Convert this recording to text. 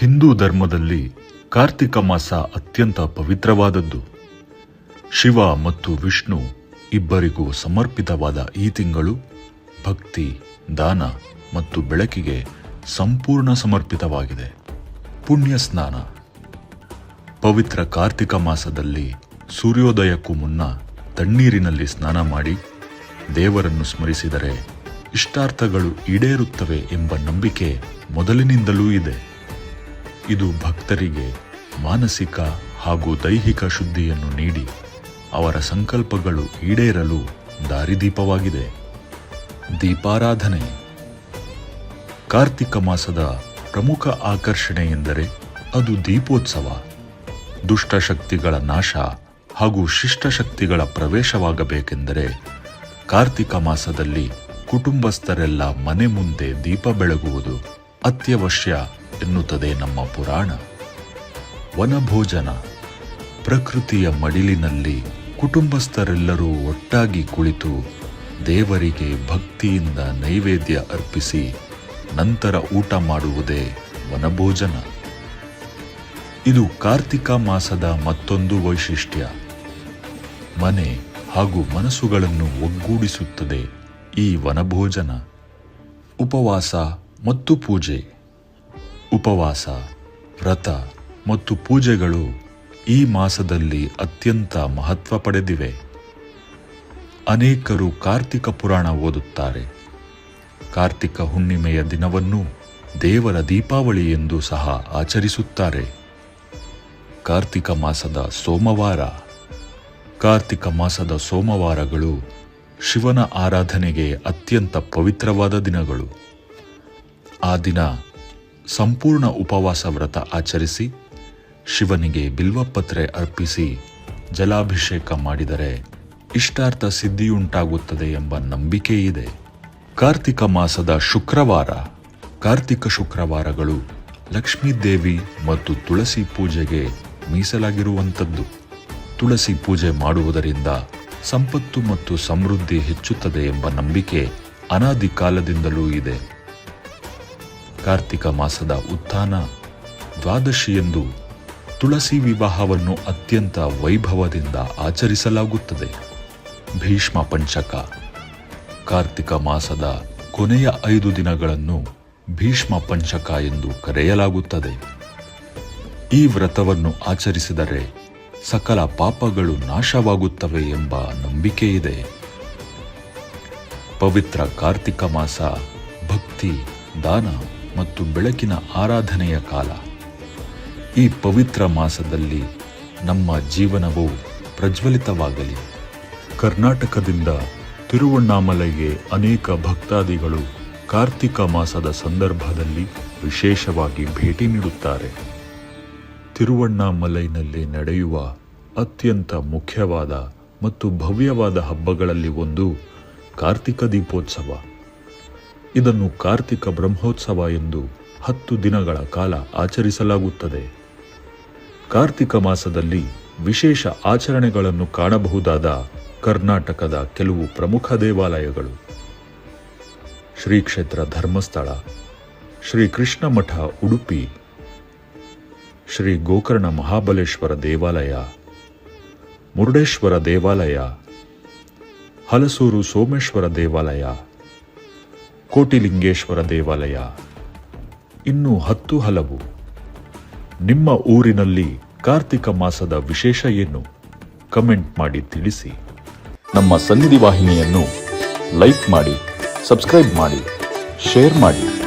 ಹಿಂದೂ ಧರ್ಮದಲ್ಲಿ ಕಾರ್ತಿಕ ಮಾಸ ಅತ್ಯಂತ ಪವಿತ್ರವಾದದ್ದು. ಶಿವ ಮತ್ತು ವಿಷ್ಣು ಇಬ್ಬರಿಗೂ ಸಮರ್ಪಿತವಾದ ಈ ತಿಂಗಳು ಭಕ್ತಿ, ದಾನ ಮತ್ತು ಬೆಳಕಿಗೆ ಸಂಪೂರ್ಣ ಸಮರ್ಪಿತವಾಗಿದೆ. ಪುಣ್ಯ ಸ್ನಾನ. ಪವಿತ್ರ ಕಾರ್ತಿಕ ಮಾಸದಲ್ಲಿ ಸೂರ್ಯೋದಯಕ್ಕೂ ಮುನ್ನ ತಣ್ಣೀರಿನಲ್ಲಿ ಸ್ನಾನ ಮಾಡಿ ದೇವರನ್ನು ಸ್ಮರಿಸಿದರೆ ಇಷ್ಟಾರ್ಥಗಳು ಈಡೇರುತ್ತವೆ ಎಂಬ ನಂಬಿಕೆ ಮೊದಲಿನಿಂದಲೂ ಇದೆ. ಇದು ಭಕ್ತರಿಗೆ ಮಾನಸಿಕ ಹಾಗೂ ದೈಹಿಕ ಶುದ್ಧಿಯನ್ನು ನೀಡಿ ಅವರ ಸಂಕಲ್ಪಗಳು ಈಡೇರಲು ದಾರಿದೀಪವಾಗಿದೆ. ದೀಪಾರಾಧನೆ. ಕಾರ್ತಿಕ ಮಾಸದ ಪ್ರಮುಖ ಆಕರ್ಷಣೆ ಎಂದರೆ ಅದು ದೀಪೋತ್ಸವ. ದುಷ್ಟಶಕ್ತಿಗಳ ನಾಶ ಹಾಗೂ ಶಿಷ್ಟಶಕ್ತಿಗಳ ಪ್ರವೇಶವಾಗಬೇಕೆಂದರೆ ಕಾರ್ತಿಕ ಮಾಸದಲ್ಲಿ ಕುಟುಂಬಸ್ಥರೆಲ್ಲ ಮನೆ ಮುಂದೆ ದೀಪ ಬೆಳಗುವುದು ಅತ್ಯವಶ್ಯ ಎನ್ನುತ್ತದೆ ನಮ್ಮ ಪುರಾಣ. ವನಭೋಜನ ಪ್ರಕೃತಿಯ ಮಡಿಲಿನಲ್ಲಿ ಕುಟುಂಬಸ್ಥರೆಲ್ಲರೂ ಒಟ್ಟಾಗಿ ಕುಳಿತು ದೇವರಿಗೆ ಭಕ್ತಿಯಿಂದ ನೈವೇದ್ಯ ಅರ್ಪಿಸಿ ನಂತರ ಊಟ ಮಾಡುವುದೇ ವನಭೋಜನ. ಇದು ಕಾರ್ತಿಕ ಮಾಸದ ಮತ್ತೊಂದು ವೈಶಿಷ್ಟ್ಯ. ಮನೆ ಹಾಗೂ ಮನಸ್ಸುಗಳನ್ನು ಒಗ್ಗೂಡಿಸುತ್ತದೆ ಈ ವನಭೋಜನ. ಉಪವಾಸ ಮತ್ತು ಪೂಜೆ. ಉಪವಾಸ, ವ್ರತ ಮತ್ತು ಪೂಜೆಗಳು ಈ ಮಾಸದಲ್ಲಿ ಅತ್ಯಂತ ಮಹತ್ವ ಪಡೆದಿವೆ. ಅನೇಕರು ಕಾರ್ತಿಕ ಪುರಾಣ ಓದುತ್ತಾರೆ. ಕಾರ್ತಿಕ ಹುಣ್ಣಿಮೆಯ ದಿನವನ್ನು ದೇವರ ದೀಪಾವಳಿ ಎಂದು ಸಹ ಆಚರಿಸುತ್ತಾರೆ. ಕಾರ್ತಿಕ ಮಾಸದ ಸೋಮವಾರ. ಕಾರ್ತಿಕ ಮಾಸದ ಸೋಮವಾರಗಳು ಶಿವನ ಆರಾಧನೆಗೆ ಅತ್ಯಂತ ಪವಿತ್ರವಾದ ದಿನಗಳು. ಆ ದಿನ ಸಂಪೂರ್ಣ ಉಪವಾಸ ವ್ರತ ಆಚರಿಸಿ ಶಿವನಿಗೆ ಬಿಲ್ವಪತ್ರೆ ಅರ್ಪಿಸಿ ಜಲಾಭಿಷೇಕ ಮಾಡಿದರೆ ಇಷ್ಟಾರ್ಥ ಸಿದ್ಧಿಯುಂಟಾಗುತ್ತದೆ ಎಂಬ ನಂಬಿಕೆ ಇದೆ ಕಾರ್ತಿಕ ಮಾಸದ ಶುಕ್ರವಾರ, ಕಾರ್ತಿಕ ಶುಕ್ರವಾರಗಳು ಲಕ್ಷ್ಮೀದೇವಿ ಮತ್ತು ತುಳಸಿ ಪೂಜೆಗೆ ಮೀಸಲಾಗಿರುವಂಥದ್ದು. ತುಳಸಿ ಪೂಜೆ ಮಾಡುವುದರಿಂದ ಸಂಪತ್ತು ಮತ್ತು ಸಮೃದ್ಧಿ ಹೆಚ್ಚುತ್ತದೆ ಎಂಬ ನಂಬಿಕೆ ಅನಾದಿ ಕಾಲದಿಂದಲೂ ಇದೆ. ಕಾರ್ತಿಕ ಮಾಸದ ಉತ್ಥಾನ ದ್ವಾದಶಿಯಂದು ತುಳಸಿ ವಿವಾಹವನ್ನು ಅತ್ಯಂತ ವೈಭವದಿಂದ ಆಚರಿಸಲಾಗುತ್ತದೆ. ಭೀಷ್ಮ ಪಂಚಕ ಕಾರ್ತಿಕ ಮಾಸದ ಕೊನೆಯ ಐದು ದಿನಗಳನ್ನು ಭೀಷ್ಮ ಪಂಚಕ ಎಂದು ಕರೆಯಲಾಗುತ್ತದೆ. ಈ ವ್ರತವನ್ನು ಆಚರಿಸಿದರೆ ಸಕಲ ಪಾಪಗಳು ನಾಶವಾಗುತ್ತವೆ ಎಂಬ ನಂಬಿಕೆ ಇದೆ ಪವಿತ್ರ ಕಾರ್ತಿಕ ಮಾಸ ಭಕ್ತಿ ದಾನ. ಮತ್ತು ಬೆಳಕಿನ ಆರಾಧನೆಯ ಕಾಲ. ಈ ಪವಿತ್ರ ಮಾಸದಲ್ಲಿ ನಮ್ಮ ಜೀವನವು ಪ್ರಜ್ವಲಿತವಾಗಲಿ. ಕರ್ನಾಟಕದಿಂದ ತಿರುವಣ್ಣಾಮಲೆಗೆ ಅನೇಕ ಭಕ್ತಾದಿಗಳು ಕಾರ್ತಿಕ ಮಾಸದ ಸಂದರ್ಭದಲ್ಲಿ ವಿಶೇಷವಾಗಿ ಭೇಟಿ ನೀಡುತ್ತಾರೆ. ತಿರುವಣ್ಣಾಮಲೈನಲ್ಲಿ ನಡೆಯುವ ಅತ್ಯಂತ ಮುಖ್ಯವಾದ ಮತ್ತು ಭವ್ಯವಾದ ಹಬ್ಬಗಳಲ್ಲಿ ಒಂದು ಕಾರ್ತಿಕ ದೀಪೋತ್ಸವ. ಇದನ್ನು ಕಾರ್ತಿಕ ಬ್ರಹ್ಮೋತ್ಸವ ಎಂದು ಹತ್ತು ದಿನಗಳ ಕಾಲ ಆಚರಿಸಲಾಗುತ್ತದೆ. ಕಾರ್ತಿಕ ಮಾಸದಲ್ಲಿ ವಿಶೇಷ ಆಚರಣೆಗಳನ್ನು ಕಾಣಬಹುದಾದ ಕರ್ನಾಟಕದ ಕೆಲವು ಪ್ರಮುಖ ದೇವಾಲಯಗಳು. ಶ್ರೀ ಕ್ಷೇತ್ರ ಧರ್ಮಸ್ಥಳ, ಶ್ರೀ ಕೃಷ್ಣ ಮಠ ಉಡುಪಿ, ಶ್ರೀ ಗೋಕರ್ಣ ಮಹಾಬಲೇಶ್ವರ ದೇವಾಲಯ, ಮುರುಡೇಶ್ವರ ದೇವಾಲಯ, ಹಲಸೂರು ಸೋಮೇಶ್ವರ ದೇವಾಲಯ ಕೋಟಿಲಿಂಗೇಶ್ವರ ದೇವಾಲಯ. ಇನ್ನೂ ಹತ್ತು ಹಲವು. ನಿಮ್ಮ ಊರಿನಲ್ಲಿ ಕಾರ್ತಿಕ ಮಾಸದ ವಿಶೇಷ ಏನು? ಕಮೆಂಟ್ ಮಾಡಿ ತಿಳಿಸಿ. ನಮ್ಮ ಸನ್ನಿಧಿ ವಾಹಿನಿಯನ್ನು ಲೈಕ್ ಮಾಡಿ, ಸಬ್ಸ್ಕ್ರೈಬ್ ಮಾಡಿ, ಶೇರ್ ಮಾಡಿ.